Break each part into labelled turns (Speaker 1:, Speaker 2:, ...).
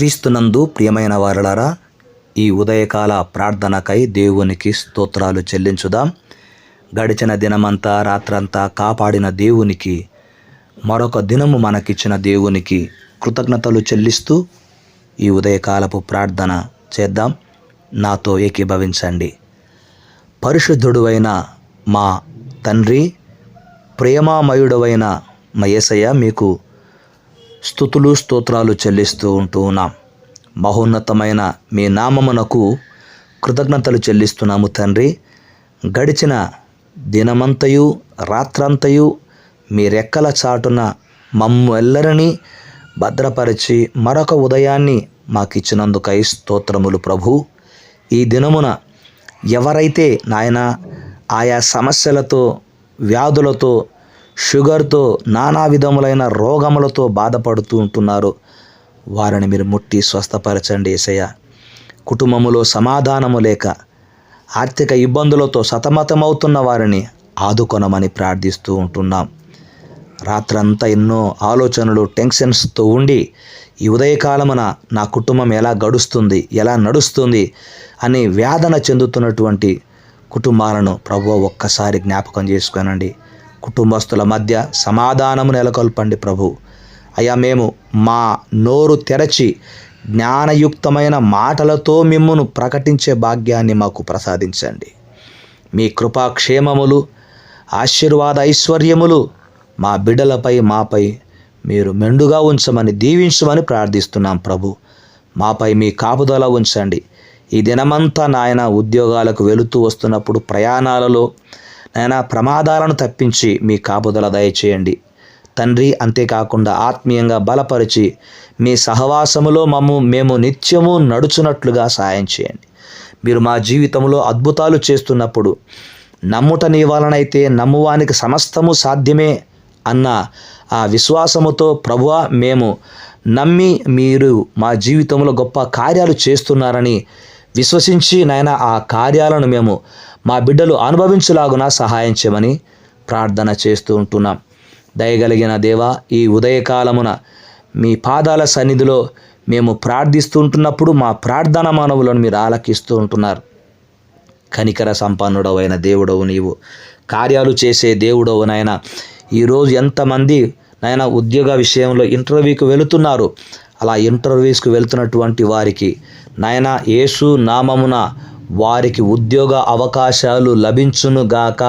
Speaker 1: క్రీస్తునందు ప్రియమైన వారలారా ఈ ఉదయకాల ప్రార్థనకై దేవునికి స్తోత్రాలు చెల్లించుదాం. గడిచిన దినమంతా రాత్రంతా కాపాడిన దేవునికి మరొక దినము మనకిచ్చిన దేవునికి కృతజ్ఞతలు చెల్లిస్తూ ఈ ఉదయకాలపు ప్రార్థన చేద్దాం. నాతో ఏకీభవించండి. పరిశుద్ధుడువైన మా తండ్రి ప్రేమామయుడవైన మా మీకు స్థుతులు స్తోత్రాలు చెల్లిస్తూ ఉంటూ ఉన్నాం. మహోన్నతమైన మీ నామమునకు కృతజ్ఞతలు చెల్లిస్తున్నాము తండ్రి. గడిచిన దినమంతయు రాత్రంతయు మీ రెక్కల చాటున మమ్ము ఎల్లరినీ భద్రపరిచి మరొక ఉదయాన్ని మాకిచ్చినందుకై స్తోత్రములు ప్రభు. ఈ దినమున ఎవరైతే నాయన ఆయా సమస్యలతో వ్యాధులతో షుగర్తో నానా విధములైన రోగములతో బాధపడుతూ ఉంటున్నారు. వారిని మీరు ముట్టి స్వస్థపరచండి ఏసయ్య. కుటుంబములో సమాధానము లేక ఆర్థిక ఇబ్బందులతో సతమతమవుతున్న వారిని ఆదుకొనమని ప్రార్థిస్తూ ఉంటున్నాం. రాత్రంతా ఎన్నో ఆలోచనలు టెన్షన్స్తో ఉండి ఈ ఉదయకాలమున నా కుటుంబం ఎలా గడుస్తుంది ఎలా నడుస్తుంది అని వేదన చెందుతున్నటువంటి కుటుంబాలను ప్రభు ఒక్కసారి జ్ఞాపకం చేసుకోనండి. కుటుంబస్తుల మధ్య సమాధానము నెలకొల్పండి ప్రభు. అయ్యా మేము మా నోరు తెరచి జ్ఞానయుక్తమైన మాటలతో మిమ్మును ప్రకటించే భాగ్యాన్ని మాకు ప్రసాదించండి. మీ కృపాక్షేమములు ఆశీర్వాద ఐశ్వర్యములు మా బిడ్డలపై మాపై మీరు మెండుగా ఉంచమని దీవించమని ప్రార్థిస్తున్నాం ప్రభు. మాపై మీ కాపుదల ఉంచండి. ఈ దినమంతా నాయన ఉద్యోగాలకు వెళుతూ వస్తున్నప్పుడు ప్రయాణాలలో నాయన ప్రమాదాలను తప్పించి మీ కాపుదల దయచేయండి. తండ్రి అంతేకాకుండా ఆత్మీయంగా బలపరిచి మీ సహవాసములో మమ్ము మేము నిత్యము నడుచున్నట్లుగా సాయం చేయండి. మీరు మా జీవితంలో అద్భుతాలు చేస్తున్నప్పుడు నమ్ముట నీ వలనైతే నమ్మువానికి సమస్తము సాధ్యమే అన్న ఆ విశ్వాసముతో ప్రభువా మేము నమ్మి మీరు మా జీవితంలో గొప్ప కార్యాలు చేస్తున్నారని విశ్వసించి నాయన ఆ కార్యాలను మేము మా బిడ్డలు అనుభవించులాగున సహాయం చేయమని ప్రార్థన చేస్తూ ఉంటున్నాం. దయగలిగిన దేవ ఈ ఉదయకాలమున మీ పాదాల సన్నిధిలో మేము ప్రార్థిస్తూ ఉంటున్నప్పుడు మా ప్రార్థన మానవులను మీరు ఆలకిస్తూ ఉంటున్నారు. కనికర సంపన్నుడవైన దేవుడవు నీవు. కార్యాలు చేసే దేవుడవు నాయన. ఈరోజు ఎంతమంది నాయన ఉద్యోగ విషయంలో ఇంటర్వ్యూకి వెళుతున్నారు. అలా ఇంటర్వ్యూస్కి వెళ్తున్నటువంటి వారికి నాయన యేసు నామమున వారికి ఉద్యోగ అవకాశాలు లభించునుగాక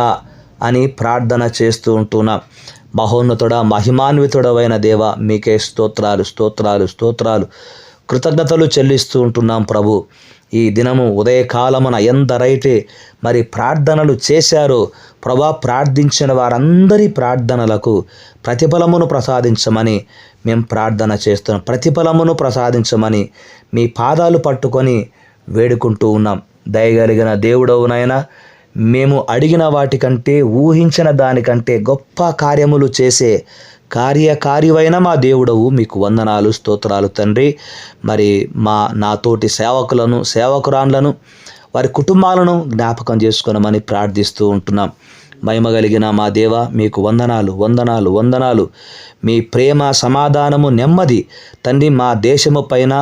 Speaker 1: అని ప్రార్థన చేస్తూ ఉంటున్నాం. మహోన్నతుడ మహిమాన్వితుడవైన దేవ మీకే స్తోత్రాలు స్తోత్రాలు స్తోత్రాలు. కృతజ్ఞతలు చెల్లిస్తూ ఉంటున్నాం ప్రభు. ఈ దినము ఉదయకాలమున ఎందరైతే మరి ప్రార్థనలు చేశారో ప్రభా ప్రార్థించిన వారందరి ప్రార్థనలకు ప్రతిఫలమును ప్రసాదించమని మేము ప్రార్థన చేస్తున్నాం. ప్రతిఫలమును ప్రసాదించమని మీ పాదాలు పట్టుకొని వేడుకుంటూ ఉన్నాం. దయగలిగిన దేవుడవునైనా మేము అడిగిన వాటికంటే ఊహించిన దానికంటే గొప్ప కార్యములు చేసే కార్యకార్యమైన మా దేవుడవు. మీకు వందనాలు స్తోత్రాలు తండ్రి. మరి మా నాతోటి సేవకులను సేవకురాన్లను వారి కుటుంబాలను జ్ఞాపకం చేసుకునమని ప్రార్థిస్తూ ఉంటున్నాం. మహిమ కలిగిన మా దేవ మీకు వందనాలు వందనాలు వందనాలు. మీ ప్రేమ సమాధానము నెమ్మది. తండ్రి మా దేశము పైన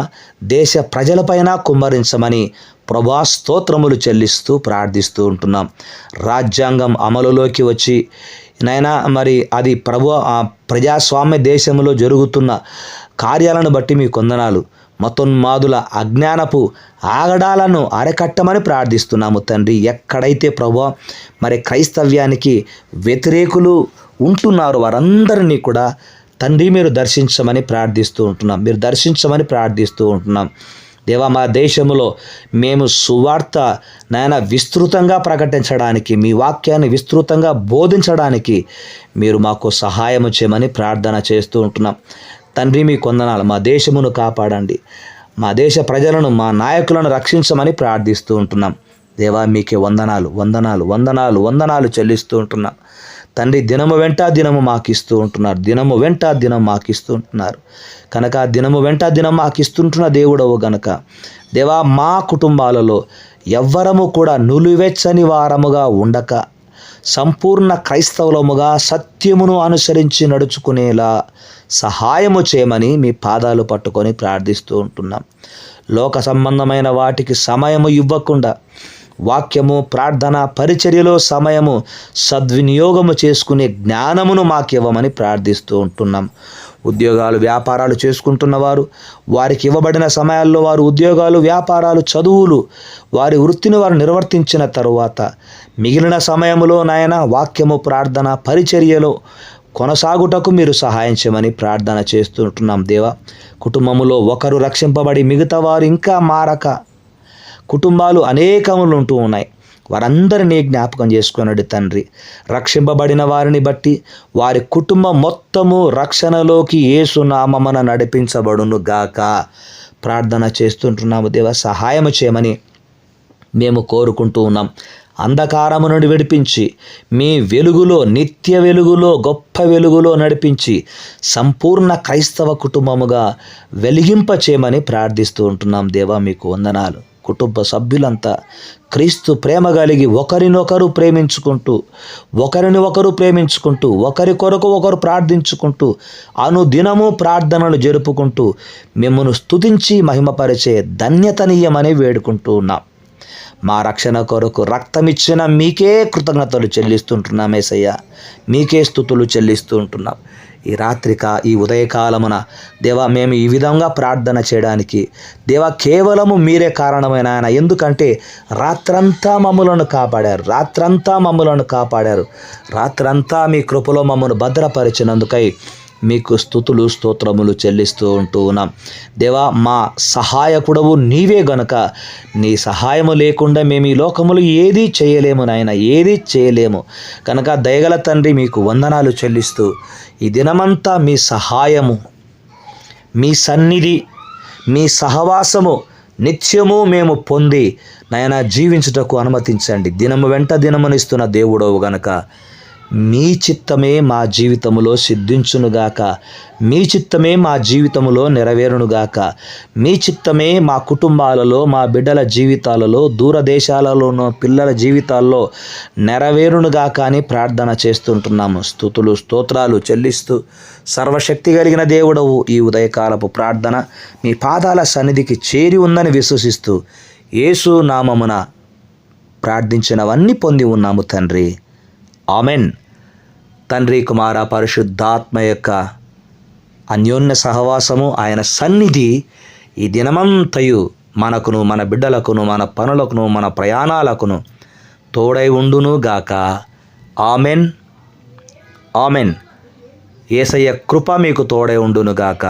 Speaker 1: దేశ ప్రజలపైన కుమ్మరించమని ప్రభా స్తోత్రములు చెల్లిస్తూ ప్రార్థిస్తూ ఉంటున్నాం. రాజ్యాంగం అమలులోకి వచ్చి నైనా మరి అది ప్రభు ప్రజాస్వామ్య దేశంలో జరుగుతున్న కార్యాలను బట్టి మీ కొందనాలు మతోన్మాదుల అజ్ఞానపు ఆగడాలను అరకట్టమని ప్రార్థిస్తున్నాము తండ్రి. ఎక్కడైతే ప్రభు మరి క్రైస్తవ్యానికి వ్యతిరేకులు ఉంటున్నారు వారందరినీ కూడా తండ్రి మీరు దర్శించమని ప్రార్థిస్తూ ఉంటున్నాం. మీరు దర్శించమని ప్రార్థిస్తూ ఉంటున్నాం. దేవా మా దేశంలో మేము సువార్త నాయన విస్తృతంగా ప్రకటించడానికి మీ వాక్యాన్ని విస్తృతంగా బోధించడానికి మీరు మాకు సహాయం చేయమని ప్రార్థన చేస్తూ ఉంటున్నాం. తండ్రి మీ కొందనాలు మా దేశమును కాపాడండి. మా దేశ ప్రజలను మా నాయకులను రక్షించమని ప్రార్థిస్తూ ఉంటున్నాం. దేవా మీకే వందనాలు వందనాలు వందనాలు వందనాలు చెల్లిస్తూ ఉంటున్నాం. తండ్రి దినము వెంట దినము మాకిస్తూ ఉంటున్నారు. దినము వెంట దినం మాకిస్తూ ఉంటున్నారు. కనుక దినము వెంట దినం మాకిస్తుంటున్న దేవుడవు గనక దేవా మా కుటుంబాలలో ఎవ్వరము కూడా నులివెచ్చని వారముగా ఉండక సంపూర్ణ క్రైస్తవులముగా సత్యమును అనుసరించి నడుచుకునేలా సహాయము చేయమని మీ పాదాలు పట్టుకొని ప్రార్థిస్తూ ఉంటున్నాం. లోక సంబంధమైన వాటికి సమయము ఇవ్వకుండా వాక్యము ప్రార్థన పరిచర్యలో సమయము సద్వినియోగము చేసుకునే జ్ఞానమును మాకు ఇవ్వమని ప్రార్థిస్తూ ఉంటున్నాం. ఉద్యోగాలు వ్యాపారాలు చేసుకుంటున్నవారు. వారికి ఇవ్వబడిన సమయాల్లో వారు ఉద్యోగాలు వ్యాపారాలు చదువులు వారి వృత్తిని వారు నిర్వర్తించిన తరువాత మిగిలిన సమయంలో నాయన వాక్యము ప్రార్థన పరిచర్యలో కొనసాగుటకు మీరు సహాయం చేయమని ప్రార్థన చేస్తుంటున్నాం దేవా. కుటుంబములో ఒకరు రక్షింపబడి మిగతా వారు ఇంకా మారక కుటుంబాలు అనేకములు ఉంటూ ఉన్నాయి. వారందరినీ జ్ఞాపకం చేసుకున్నాడు తండ్రి. రక్షింపబడిన వారిని బట్టి వారి కుటుంబం మొత్తము రక్షణలోకి ఏసునామన నడిపించబడును గాక. ప్రార్థన చేస్తుంటున్నాము దేవ సహాయము చేయమని మేము కోరుకుంటూ ఉన్నాం. అంధకారము నుండి విడిపించి మీ వెలుగులో నిత్య వెలుగులో గొప్ప వెలుగులో నడిపించి సంపూర్ణ క్రైస్తవ కుటుంబముగా వెలిగింప చేయమని ప్రార్థిస్తూ ఉంటున్నాం దేవా మీకు వందనాలు. కుటుంబ సభ్యులంతా క్రీస్తు ప్రేమ కలిగి ఒకరినొకరు ప్రేమించుకుంటూ ఒకరిని ఒకరు ప్రేమించుకుంటూ ఒకరి కొరకు ఒకరు ప్రార్థించుకుంటూ అనుదినము ప్రార్థనలు జరుపుకుంటూ మిమ్మను స్తుతించి మహిమపరిచే ధన్యతనీయమని వేడుకుంటూ ఉన్నాం. మా రక్షణ కొరకు రక్తమిచ్చిన మీకే కృతజ్ఞతలు చెల్లిస్తుంటున్నాం ఏసయ్య. మీకే స్థుతులు చెల్లిస్తూ ఉంటున్నాం. ఈ రాత్రిక ఈ ఉదయకాలమున దేవా మేము ఈ విధంగా ప్రార్థన చేయడానికి దేవా కేవలము మీరే కారణమైన ఆయన. ఎందుకంటే రాత్రంతా మమ్మలను కాపాడారు రాత్రంతా మమ్మలను కాపాడారు. రాత్రంతా మీ కృపలో మమ్మను భద్రపరిచినందుకై మీకు స్థుతులు స్తోత్రములు చెల్లిస్తూ ఉంటూ ఉన్నాం. దేవా మా సహాయకుడవు నీవే గనుక. నీ సహాయము లేకుండా మేము ఈ లోకములు ఏదీ చేయలేము నాయన ఏదీ చేయలేము. కనుక దయగల తండ్రి మీకు వందనాలు చెల్లిస్తూ ఈ దినమంతా మీ సహాయము మీ సన్నిధి మీ సహవాసము నిత్యము మేము పొంది నాయన జీవించుటకు అనుమతించండి. దినము వెంట దినమునిస్తున్న దేవుడవు గనక. మీ చిత్తమే మా జీవితములో సిద్ధించునుగాక. మీ చిత్తమే మా జీవితములో నెరవేరునుగాక. మీ చిత్తమే మా కుటుంబాలలో మా బిడ్డల జీవితాలలో దూరదేశాలలోనూ పిల్లల జీవితాల్లో నెరవేరునుగాక అని ప్రార్థన చేస్తుంటున్నాము. స్థుతులు స్తోత్రాలు చెల్లిస్తూ సర్వశక్తి కలిగిన దేవుడవు ఈ ఉదయకాలపు ప్రార్థన. మీ పాదాల సన్నిధికి చేరి ఉందని విశ్వసిస్తూ యేసు నామమున ప్రార్థించినవన్నీ పొంది ఉన్నాము తండ్రి. ఆమెన్. తండ్రి కుమార పరిశుద్ధాత్మ యొక్క అన్యోన్య సహవాసము ఆయన సన్నిధి ఈ దినమంతయు మనకును మన బిడ్డలకును మన పనులకును మన ప్రయాణాలకును తోడై ఉండును గాక. ఆమెన్. ఆమెన్. ఏసయ్య కృప మీకు తోడై ఉండును గాక.